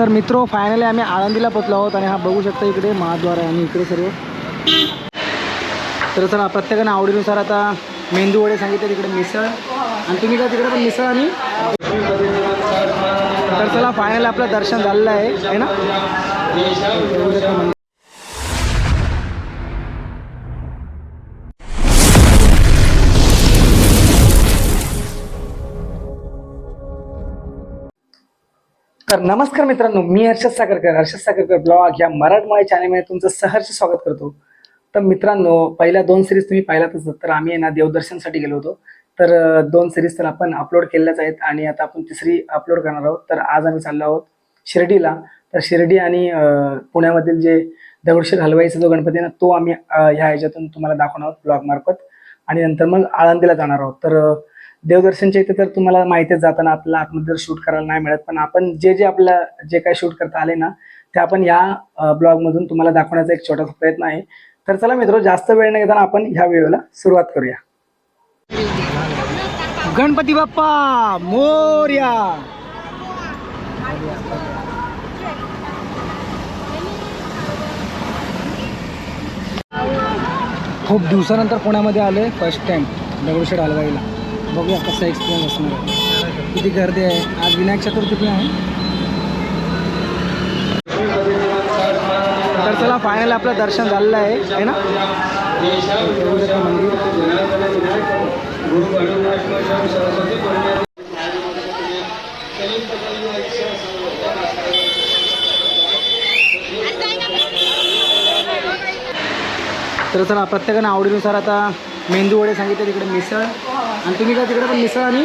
तर मित्रो फायनली आम्ही आळंदीला पोचलो आहोत आणि हा बघू शकता इकडे महाद्वार आहे. आणि इकडे सर्व. तर चला प्रत्येकाने आवडीनुसार आता मेंदू वडे सांगितले तिकडे मिसळ. आणि तुम्ही काय तिकडे पण मिसळ आणि तर चला फायनल आपलं दर्शन झालेलं आहे. है ना? तर नमस्कार मित्रांनो मी हर्षद सागरकर. हर्षद सागरकर ब्लॉग या मराठमोळ्या चॅनलमध्ये तुमचं सहर्ष स्वागत करतो. तर मित्रांनो पहिल्या दोन सिरीज तुम्ही पाहिलातच तर आम्ही ना देवदर्शनसाठी गेलो होतो. तर दोन सिरीज तर आपण अपलोड केल्याच आहेत आणि आता आपण तिसरी अपलोड करणार आहोत. तर आज आम्ही चाललो आहोत शिर्डीला. तर शिर्डी आणि पुण्यामधील जे दगडूशेठ हलवाईचा जो गणपती आहे ना तो आम्ही ह्या ह्याच्यातून तुम्हाला दाखवणार आहोत ब्लॉग मार्फत. आणि नंतर मग आळंदीला जाणार आहोत. तर देवदर्शनच्या इथे तर तुम्हाला माहितीच जाताना आपल्याला आतमध्ये शूट करायला नाही मिळत पण आपण जे जे आपलं जे काही शूट करता आले ना ते आपण या ब्लॉगमधून तुम्हाला दाखवण्याचा एक छोटासा प्रयत्न आहे. तर चला मित्र जास्त वेळ न घेताना आपण ह्या व्हिडिओला सुरुवात करूया. गणपती बाप्पा मोर्या! खूप दिवसानंतर पुण्यामध्ये आले फर्स्ट टाइम दगडूशेठ हलवाईला. बघूया कसा एक्सपिरियन्स असणार. किती गर्दी आहे. आज विनायक चतुर्थी पण आहे. तर चला फायनल आपलं दर्शन झालेलं आहे. है ना? मंदिर तर चला प्रत्येकाने आवडीनुसार आता मेंदू वडे सांगितले तिकडे मिसळ. आणि तुम्ही काय तिकडे पण मिसळ आणि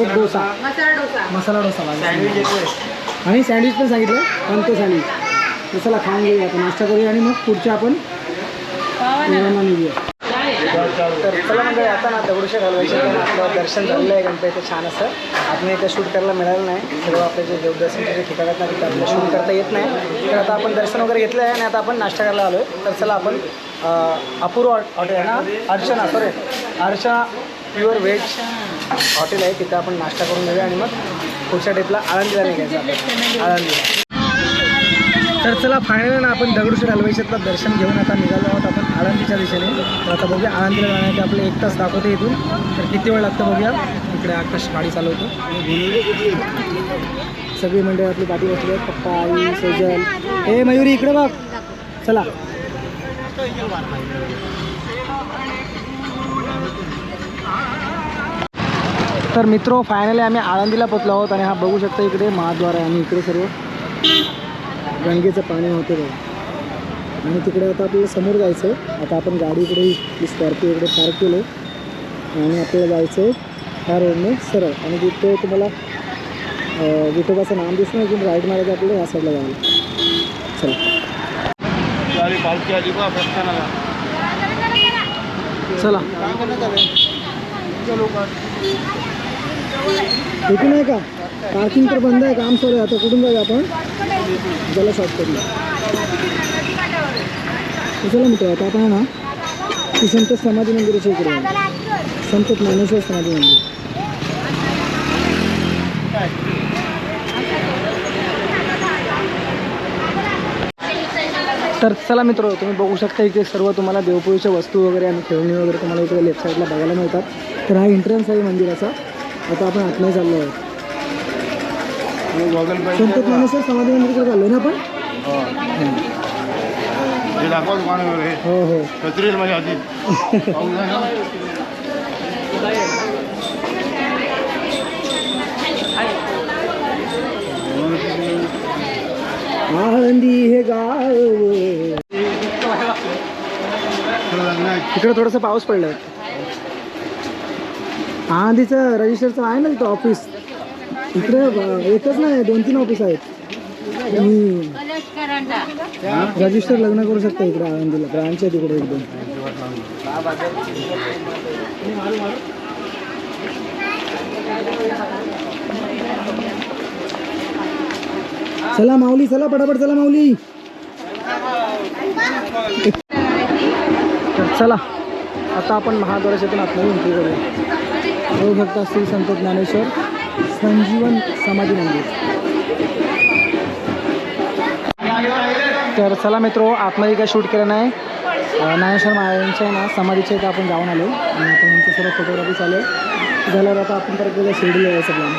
एक डोसा. मसाला डोसा. मसाला डोसा सँडविच आणि सँडविच पण सांगितलं. कोणतं सँडविच चला खाऊन घेऊया आता नाश्ता करूया आणि मग पुढच्या आपण जेवणाला निघूया. तर चला म्हणजे आता ना दगडूशेठ हलवायचे पण आपलं दर्शन झालेलं आहे. गणपतीचं छान असं. आपण इथं शूट करायला मिळालं नाही. सर्व आपले जे देवदर्शनचे जे ठिकाण आहेत ना तिथं आपल्याला शूट करता येत नाही. तर आता आपण दर्शन वगैरे घेतलं आहे आणि आता आपण नाश्ता करायला आलो आहे तर चला आपण अं, अपूर्व हॉटेल आहे ना? Archana sorry Archana pure veg hotel आहे तिथं आपण नाश्ता करून घेऊया आणि मग पुढच्या ट्रिपला आळंदीला निघायचं. आळंदीला. तर चला फायनल ना आपण दगडूशेठ हलवाईच्यातलं दर्शन घेऊन आता निघालो आहोत आपण आळंदीच्या दिशेने. तर आता बघूया आळंदीला जाण्याचे आपले एक तास दाखवते इथून. तर किती वेळ लागतं बघूया. इकडे आकाश गाडी चालवतो. सगळी मंडळी आपली पाठी बसली आहेत पप्पा आई सेजल ए मयुरी इकडे बघ. चला. तर मित्रो फायनली आम्ही आळंदीला पोचलो आहोत आणि हा बघू शकता इकडे महाद्वार आहे. आणि इकडे सर्व गंगेचं पाणी होते बघा. आणि तिकडे आता आपल्याला समोर जायचं आहे आता आपण गाडी इकडे स्कॉर्पिओ इकडे पार्क केलो. आणि आपल्याला जायचं आहे ह्या रोडने सरळ. आणि तिथे तुम्हाला विठोबाचं नाम दिसलं की राईट मारायचं आपल्याला ह्या साईडला जायला. चला. चला. इथून आहे का? पार्किंग तर बंद आहे काम चालू आहे. आता कुठून जाऊया आपण? चला शॉर्टकटला चला मित्र आता आपण आहे ना ती संत समाधी मंदिराच्या इकडे आहे. संत ज्ञानेश्वर समाधी मंदिर. तर चला मित्र तुम्ही बघू शकता इथे सर्व तुम्हाला देवपुरीच्या वस्तू वगैरे आणि खेळणी वगैरे तुम्हाला इकडे लेफ्ट साईडला बघायला मिळतात. तर हा एंट्रन्स आहे मंदिराचा. आता आपण आतमध्ये चाललो आहोत संत ज्ञानेश्वर समाधी मंदिरकडे चाललो ना आपण? हे. दाखवा दुकान हो? हो माझ्या हे गाव. इकडे थोडंसं पाऊस पडलाय. आळंदीचं रजिस्टरचं आहे ना तिथं ऑफिस इकडे एकच नाही दोन तीन ऑफिस आहेत. तुम्ही रजिस्टर लग्न करू शकता इकडे आळंदीला. ब्रांच आहे तिकडे एकदम. चला माऊली चला पटापट चला माऊली. चला. आता आपण महाद्वाराच्यातून आपल्याला एंट्री करूया. बघू श्री संत ज्ञानेश्वर संजीवन समाधी मंदिर. तर चला मित्रो आतमध्ये काय शूट केलं नाही. ज्ञानेश्वर महाराजांच्या ना समाधीच्या इथं आपण जाऊन आलो. आणि आता यांचं सर्व फोटोग्राफी चालू आहे. झाल्यावर आता आपण तर एकदा शिर्डीला आहे प्लॅन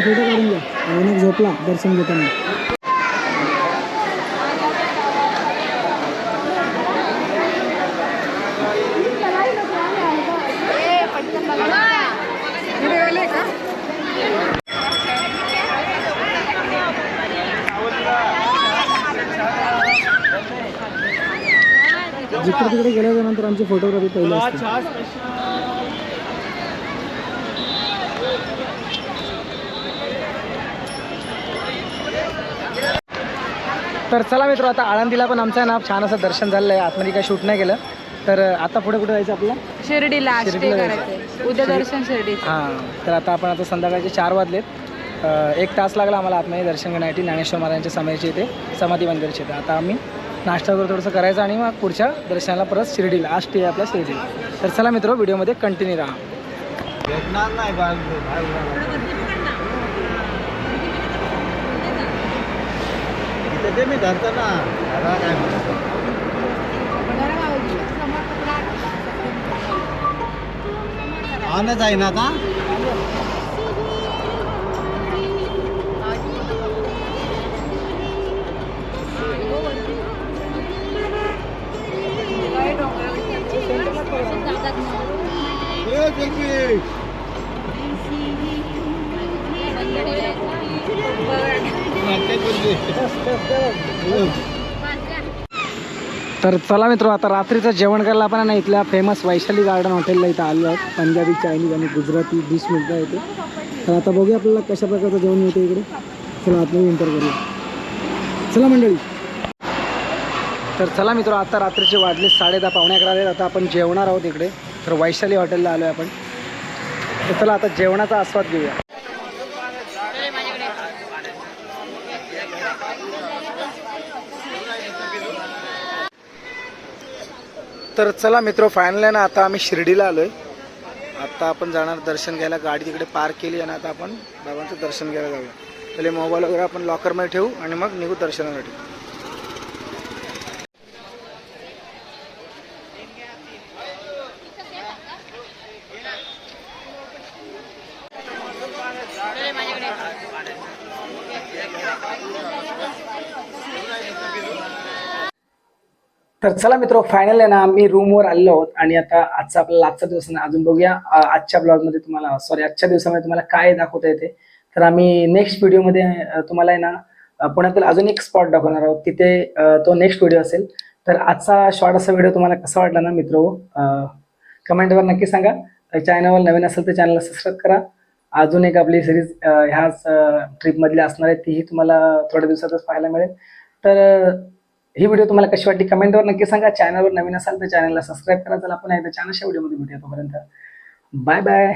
फोटो काढून घ्या. अनेक झोपला दर्शन घेताना. जिकडे तिकडे गेल्याच्यानंतर आमची फोटोग्राफी पहिली तर चला मित्र आता आळंदीला पण आमचं आहे ना छान असं दर्शन झालेलं आहे. आतमध्ये काही शूट नाही केलं. तर आता पुढे कुठे जायचं आपलं शिर्डीला शिर्डीला उद्या दर्शन शिर्डीचं. हां. तर आता आपण आता संध्याकाळचे चार वाजलेत. अ, एक तास लागला आम्हाला आतमध्ये दर्शन घेण्यासाठी. ज्ञानेश्वर महाराजांच्या समाधीचे इथे. समाधी मंदिरचे इथे. आता आम्ही नाश्ता वगैरे थोडंसं करायचं आणि मग पुढच्या दर्शनाला परत शिर्डीला आज स्टे आहे आपल्या शिर्डीला तर चला मित्र व्हिडिओमध्ये कंटिन्यू राहा. भेटणार नाही मी धरतो ना ऑनच आहे ना आता? तर चला मित्र आता रात्रीचं जेवण करायला आपण ना इथल्या फेमस वैशाली गार्डन हॉटेलला इथं आलो आहोत. पंजाबी चायनीज आणि गुजराती डिश मिळतं इथे. तर आता बघूया आपल्याला कशा प्रकारचं जेवण मिळतं इकडे. चला आपण विंटर करूया. चला मंडळी. तर चला मित्र आता रात्रीचे वाजले साडे दहा पावणे अकरा आहेत आता आपण जेवणार आहोत इकडे. तर वैशाली हॉटेलला आलो आहे आपण. तर चला आता जेवणाचा आस्वाद घेऊया. तर चला मित्र फायनल आहे ना आता आम्ही शिर्डीला आलो आहे आता आपण जाणार दर्शन घ्यायला. गाडी तिकडे पार्क केली आणि आता आपण बाबांचं दर्शन घ्यायला जाऊया. पहिले मोबाईल वगैरे आपण लॉकरमध्ये ठेवू आणि मग निघू दर्शनासाठी. तर चला मित्र फायनल आहे ना आम्ही रूमवर आलेलो आहोत आणि आता आजचा आपला आजचा दिवस ना अजून बघूया. आजच्या ब्लॉगमध्ये तुम्हाला सॉरी आजच्या दिवसामध्ये तुम्हाला काय दाखवता येते. तर आम्ही नेक्स्ट व्हिडिओमध्ये तुम्हाला आहे ना पुण्यातील अजून एक स्पॉट दाखवणार आहोत. तिथे तो नेक्स्ट व्हिडिओ असेल. तर आजचा शॉर्ट असा व्हिडिओ तुम्हाला कसा वाटला ना मित्र कमेंटवर नक्की सांगा. चॅनलवर नवीन असेल तर चॅनलला सबस्क्राईब करा. अजून एक आपली सिरीज ह्याच ट्रिपमधली असणार आहे तीही तुम्हाला थोड्या दिवसातच पाहायला मिळेल. तर ही व्हिडिओ तुम्हाला कशी वाटली कमेंटवर नक्की सांगा. चॅनलवर नवीन असाल तर चॅनलला सबस्क्राईब करा. चला आपण एकदा छान व्हिडिओमध्ये भेटूया तोपर्यंत. Bye bye